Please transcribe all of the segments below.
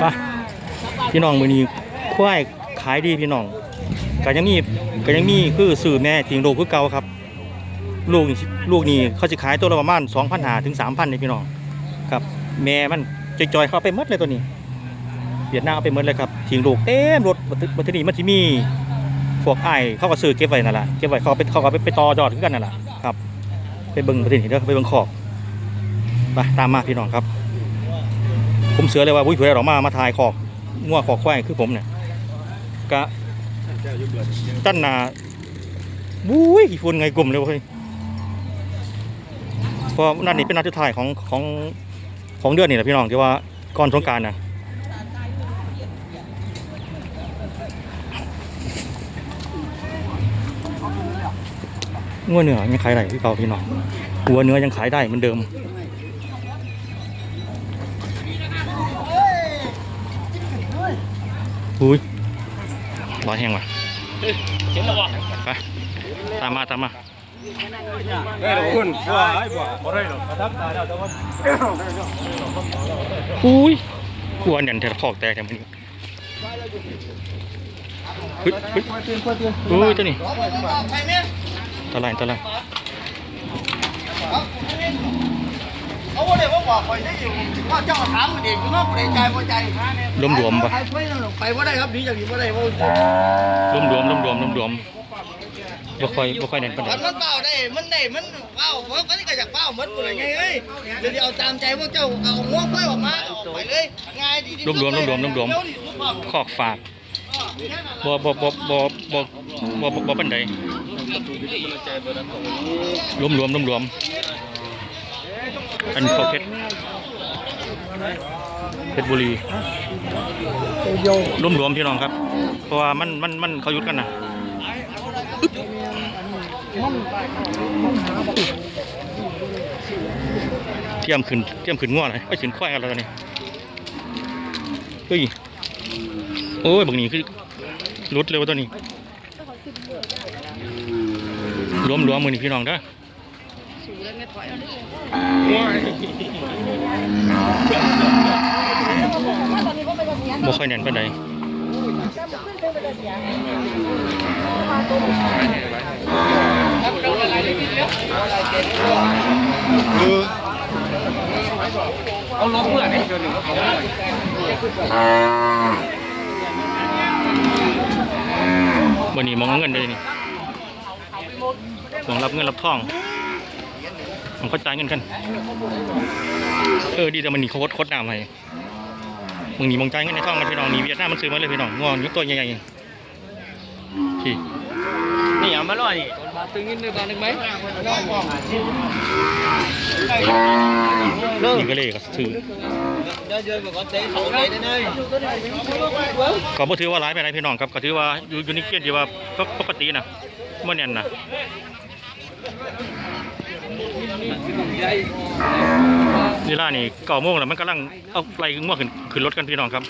ไปพี่น้องมือนี้ควายขายดีพี่น้องก็ยังมีก็ยังมีคือสื่อแม่จริงโลกคือเก่าครับ ลูกนี่ลูกนี่เขาจะขายตัวละประมาณ2,000หาถึง3,000นี่พี่น้องครับ แม่มันจอยๆเข้าไปหมดเลยตัวนี้เวียดนามเอาไปหมดเลยครับทิ้งลูกเต็มรถบัตรนี้มันที่มีพวกไอ้เขาก็ซื้อเก็บไว้นั่นแหละเก็บไว้เขาไปเขาก็ไปไปต่อยอดขึ้นกันนั่นแหละครับไปเบิ่งประเทศนี้เด้อไปเบิ่งขอบไปตามมาพี่น้องครับ ผมเสือเลยว่าวุ้ยเผื่อเรามามาทายขอกงัวขอกควายคือผมเนี่ยกะตั้นนาบุ้ยกี่ฝุ่นไงกลุ่มเลยเว้ยเพราะนัดนี้เป็นนัดสุดท้ายของของของเดือนนี่แหละพี่น้องที่ว่าก่อนสงการนะงัวเนื้อยังขายได้พี่เก่าพี่น้องหัวเนื้อยังขายได้เหมือนเดิม อุ้ยร้อยแห้งว่ะไปตามมาตามมาได้หรอคุณว่าไอ้บ่บ่ได้หรอกทักตายแล้วแต่ว่าอุ้ยกลัวเนี่ยเธอขอกแตกแต่มันเฮ้ยเฮ้ยอุ้ยตัวนี้ตะไลตะไล เขาบอกเลยว่าบอกอยได้อยู่ถึงว่าเจ้าถามกันเองคุณน้องปรใจพอใจรวมๆปะไปว่าได้ครับดีอย่างนี้ว่าได้ว่ารวมๆรวมๆรวมๆบ่ค่อยบ่ค่อยเด่นปานใดมันเป้าได้มันได้มันเป้าเพราะมันก็อยากเป้ามันอะไรไงเฮ้ยเดี๋ยวเอาตามใจพวกเจ้าเอาง้วงไปออกมาออกไปเลยง่ายดีรวมรวมรวมรวมรวมขอกฝากบ่บ่บ่บ่บ่บ่บ่ปานใดรวมรวมรวมรวม อันนี้ขอกเพชรเพชรบุรีรวมรวมพี่น้องครับ เพราะว่ามันมันมันเขาหยุดกันนะเทียมขึ้นเทียมขึ้นง่วงเลยไปขึ้นควายกันแล้วตอนนี้เฮ้ยโอ้ยบางนี้คือรุดเร็วตัวนี้รวมรวมมือนี่พี่น้องเด้อ บ่ค่อยแน่นปานใดเอาลบเมื่อไหร่เดี๋ยวหนึ่งวันนี้มองเงินเลยนี่มองรับเงินรับทอง ผมเข้าใจายเงินกันเออดีแต่มันหนีเขาโคตรโคตรน้ำให้มึงหนีมองใจายเงินในท่องกันพี่น้องหนีเวียดนามมันซื้อมาเลยพี่น้องงอนยุกตัวใหญ่ๆพี่นี่เอามาล่อนี่มาตึงนิดนึงบานึงไหมนี่ก็เลยก็ซื้อเดี๋ยวเดี๋ยวก่อนเตะเขาได้ได้ก็บ่ถือว่าร้ายไปไหนใดพี่น้องครับก็ถือว่าอยู่อยู่ในเกณฑ์ที่ว่าปกตินะเมื่อเนี่ยนะ นี่ล่านี่เก้าโมงแล้วมันกำลังเอาไล่ง่วงขึ้นขึ้นรถกันพี่น้องครับ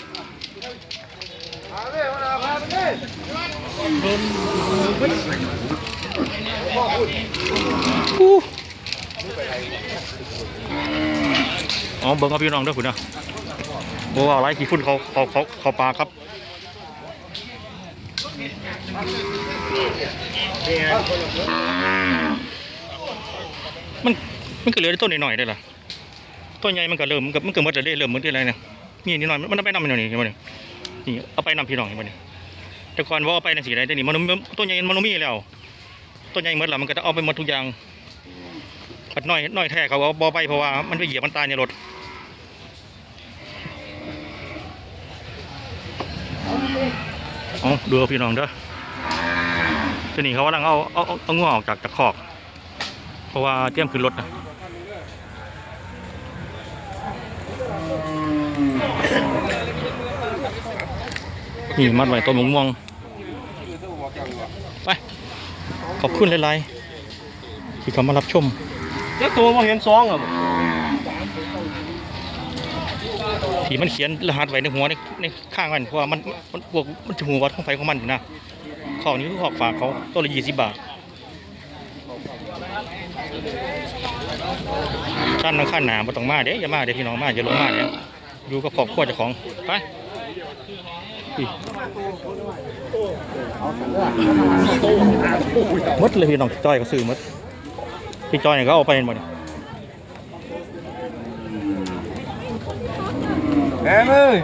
อ๋อเบิ้งเอาพี่น้องด้วยคุณนะบอกว่าอะไรกี่ฝุ่นเขาเขาเขาเขาปลาครับ มันมันก็เหลือแต่ต้นหน่อยๆได้ล่ะต้นใหญ่มันก็เริ่มมันก็มันก็หมดแล้วเด้เริ่มหมดที่อะไรเนี่ยนี่นิดหน่อยมันเอาไปนำมันองนี่เห็นบ่นี่นี่เอาไปนำพี่น้องเห็นบ่นี่แต่ก่อนว่าเอาไปในสีใดแต่นี่มันมันต้นใหญ่มันมีแล้วต้นใหญ่หมดแล้วมันก็จะเอาไปหมดทุกอย่างปัดน้อยน้อยแท้เขาเอาบ่ไปเพราะว่ามันไปเหยียบมันตายในรถเอาดูพี่น้องเด้อตัวนี้เขากำลังเอาเอาเอาเอางัวออกจากจากคอก เพราะว่าเตรียมขึ้นรถนะนี่มัดไว้ต้นมะม่วงไป ขอบคุณหลายๆที่เขามารับชมเจ้าตัวมาเห็นซองอะที่มันเขียนรหัสไว้ในหัวในในข้างมันเพราะว่ามันมันพวกมันจะหัววัดของไฟของมันอยู่นะของนี้คือขอกฝากเขาตัวละยี่สิบบาท ขั้นน้องขั้นหนามาต้องมาเด้อย่ามาเด้พี่น้องมาอย่าลงมาเด้อยู่กับขอบครัวเจะของไปมดเลยพี่น้องจ้อยก็ซื้อมดพี่จ้อยเนี่ยก็เอาไปหมดแอมเอ้ย